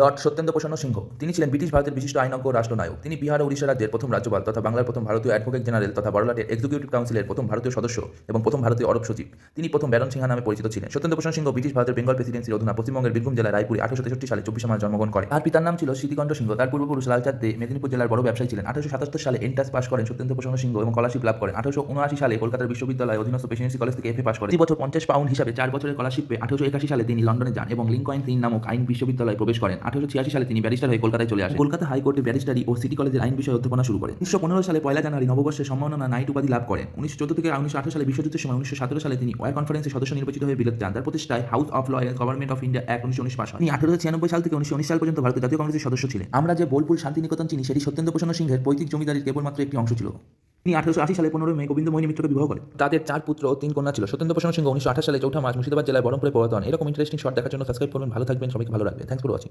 Dot Satyendra প্রসন্ন সিংহ। তিনি ছিলেন ব্রিটিশ ভারতের বিশিষ্ট আইনজ্ঞ রাষ্ট্রনায়ক। তিনি বিহার ও উড়িষ্যা রাজ্যের প্রথম রাজ্যপাল তথা বাংলার প্রথম ভারতীয় অ্যাডভোকেট জেনারেল তথা বড়লাটের এক্সিকিউটিভ কাউন্সিলের প্রথম ভারতীয় সদস্য এবং প্রথম ভারতীয় অরব সচিব। তিনি প্রথম ব্যারন সিংহা নামে পরিচিত ছিলেন। সত্যেন্দ্র প্রসন্ন সিংহ ব্রিটিশ ভারতের বেঙ্গল প্রেসিডেন্সির অধীনে পশ্চিমবঙ্গের বীরভূম জেলার রায়পুরে আঠারোশো তেষট্টি সালে চব্বিশে মার্চ জন্মগ্রহণ করেন। তার পিতার নাম ছিল স্মৃতিকণ্ঠ সিংহ। তার পূর্বপুরুষ লালচাঁদ দে মেদিনীপুর জেলার বড় ব্যবসায়ী ছিলেন। আঠারোশো সাতাত্তর সালে এন্ট্রান্স পাস করেন সত্যেন্দ্র প্রসন্ন সিংহ এবং স্কলারশিপ লাভ করেন। আঠারোশো উনআশি সালে কলকাতার বিশ্ববিদ্যালয় অধীনস্থ প্রেসিডেন্সি কলেজ থেকে এফএ পাস করেন। বছর পঞ্চাশ পাউন্ড হিসাবে চার বছরের স্কলারশিপ আঠারোশো একাশি সালে তিনি লন্ডনে যান এবং লিঙ্কয়েন তিন নামক আইন বিশ্ববিদ্যালয়ে প্রবেশ করেন। আঠারোশো ছিয়াশি সালে তিনি ব্যারিস্টার হয়ে কলকাতায় চলে আসেন। কলকাতা হাইকোর্টে ব্যারিস্টারি ও সিটি কলেজের আইন বিষয়ে অধ্যাপনা শুরু করেন। উনিশশো পনেরো সালে পয়লা জানুয়ারি নববর্ষের সম্মাননা নাইট উপাধি লাভ করেন। উনিশশো চোদ্দ থেকে উনিশশো আঠারো সালে বিশ্বযুদ্ধের সময় উনিশশো সতেরো সালে তিনি ওয়ার কনফারেন্সের সদস্য নির্বাচিত হয়ে বিলেত যান তার প্রতিষ্ঠায় house of law and government of India এক উনিশশো উনিশ হয়। তিনি আঠারোশো ছিয়ানব্বই সাল থেকে উনিশশো উনিশ সাল পর্যন্ত ভারতের জাতীয় কংগ্রেসের সদস্য ছিলেন। আমরা যে বোলপুর শান্তিনিকেতন চিনি, সেটি সত্যেন্দ্র প্রসন্ন সিংহের পৈতৃক জমিদারির কেবলমাত্র একটি অংশ ছিল। তিনি আঠারোশো আশি সালে পনেরো মে গোবিন্দ মোহিনী মিত্রকে বিবাহ করেন। তাদের চার পুত্র ও তিন কন্যা ছিল। সত্যেন্দ্র প্রসন্ন সিংহ উনিশশো আঠাশ সালে চৌঠা মার্চ মুর্শিদাবাদ জেলায় বহরমপুরে প্রবর্তন এরকম ইন্টারেস্টিং শর্ট দেখার জন্য সাবস্ক্রাইব করবেন। ভালো থাকবেন। সবাইকে ভালো রাখবেন। Thanks for watching